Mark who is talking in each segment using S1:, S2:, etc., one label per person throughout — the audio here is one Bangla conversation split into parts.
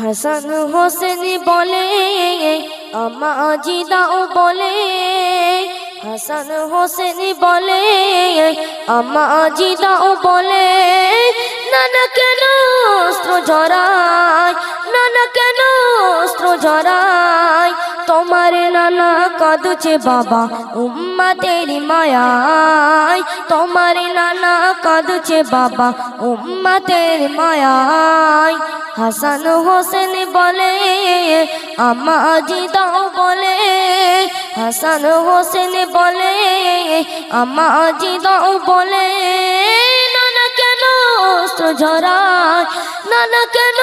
S1: হাসান হোসেন বলে আমাজি ও বলে। হাসান হোসেন বলে আমাজি ও বলে, নানা কেন অস্ত্র জড়ায়? নানা কেন অস্ত্র জড়ায়? তোমার নানা কাঁদছে বাবা উম্মা তেরি মায়ায়। তোমার নানা কাঁদছে বাবা উম্মা তেরি মায়ায়। হাসান হোসেন বলে আমাজি দাও বলে, হাসান হোসেন বলে আমাজি দাও বলে। ঝরায়। নানা কেন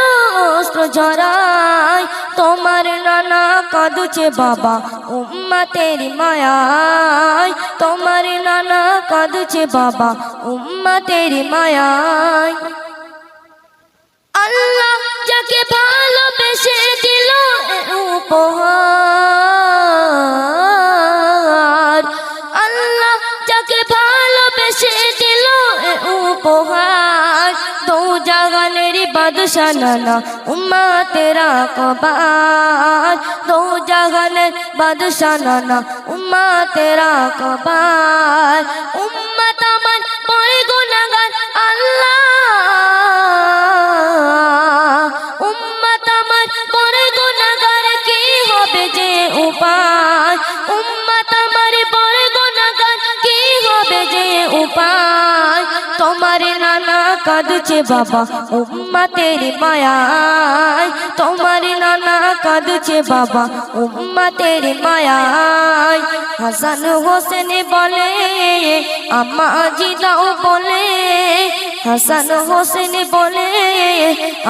S1: অস্ত্র ঝরায়। তোমার নানা কাঁদছে বাবা উম্মা তেরি মায়ায়। তোমার নানা কাঁদছে বাবা উম্মা তেরি মায়ায়। আল্লাহ যাকে ভালোবেসে দিল উপহার। জাগানের বাদশা নানা উম্মা তেরা কবার দো জাহানের বাদশা নানা উম্মা তেরা কবার উম্মত তোমার নানা কাঁদছে বাবা, উম্মতের মায়ায়। তোমার নানা কাঁদছে বাবা, উম্মতের মায়ায়। হাসান হোসেন বলে, আম্মা জি দাও বলে, হাসান হোসেন বলে,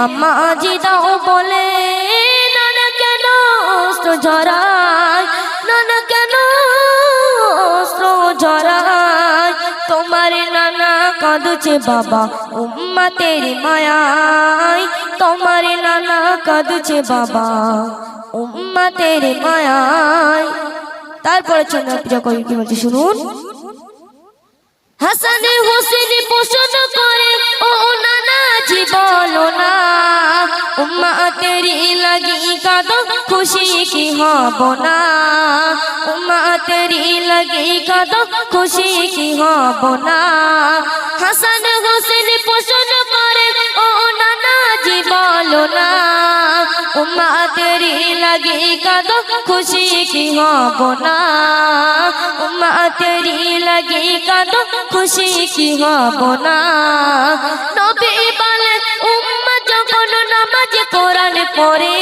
S1: আম্মা জি দাও বলে, নানা কেন অস্ত্র কাঁদছে বাবা উম্মা তেরি মায়ায় তোমার নানা কাঁদছে, বাবা উম্মা তেরি মায়ায়। তারপরে চন্দ্র পূজা করি, কি বলছে, শুনুন। হাসান হোসেন পোষণ করে, ও নানা বলো না উম্মা তেরি লাগি কাদো, খুশি কি হব না? তেরি লাগি কাদো খুশি কি হব না হাসান হোসেন পোষণ করে ও নানা বলো না উম্মা তেরি লাগি কাদো খুশি কি হব না উম্মা তেরি লাগি কাদো খুশি কি হব না কোরআন পরে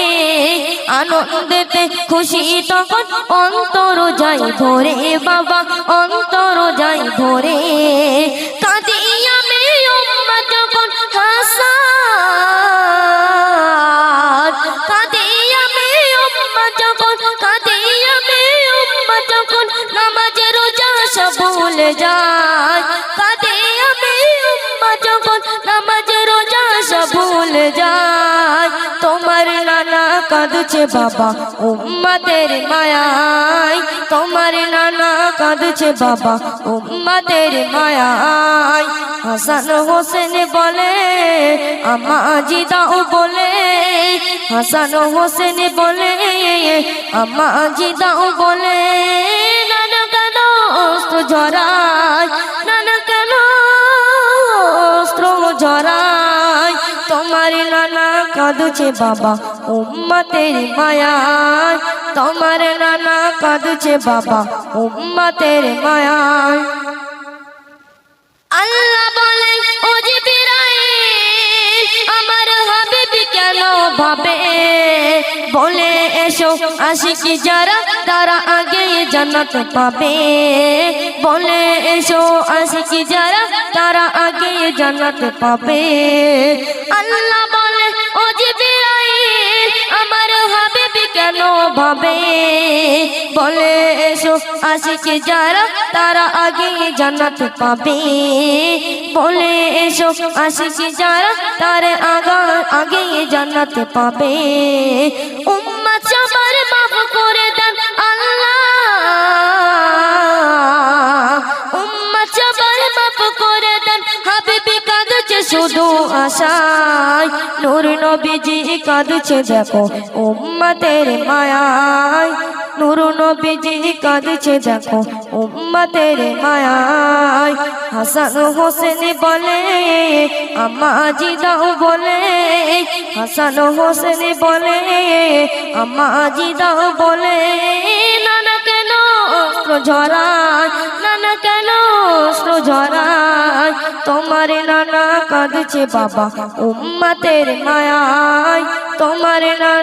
S1: আনন্দেতে খুশি তখন অন্তর যাই ভরে। বাবা, অন্তর যাই ভরে। কাঁদি আমি উম্মা যখন হাসান কাঁদি আমি উম্মা যখন কাঁদি আমি উম্মা যখন নামাজে রোজা সব ভুলে যায়। কাঁদছে বাবা। উম্মাদের মায়ায় তোমার নানা কাঁদছে বাবা। উম্মাদের মায়ায় হাসান হোসেন বলে আমা জিদাও বলে, হাসান হোসেন বলে আমা জিদাও বলে, নানা কেন অস্ত্র নানা কেন অস্ত্র তোমার নানা কাঁদছে বাবা। উম্মতের মায়ায়, তোমার নানা কাঁদছে বাবা, উম্মতের মায়ায়। আল্লাহ বলে, ও জিবরাইল, আমার হাবিবি কেন ভাবে? বলে, এসো, আশিকি যারা, তারা আগে জান্নাত পাবে। বলে, এসো, আশিকি যারা, তারা আগে জান্নাত পাবে। আল্লাহ ভাবে বলে এসো, আশিকি যারা, তারা আগে জান্নাত পাবে। বলে এসো, আশিকি যারা, তারা আগা আগে জান্নাত পাবে। শুধু আশ ভালোবাসায় নূর নবীজি কাঁদছে, দেখো উম্মতের মায়ায়। নূর নবীজি কাঁদছে, দেখো উম্মতের মায়ায়। হাসান হোসেন বলে আমাজি দাও বলে, হাসান হোসেন বলে আমাজি দাও বলে, নানা কেন ঝরায়, নানা কেন ঝরায়? তোমার নানা কাঁদছে বাবা উম্মাতের মায়ায়। তোমার নানা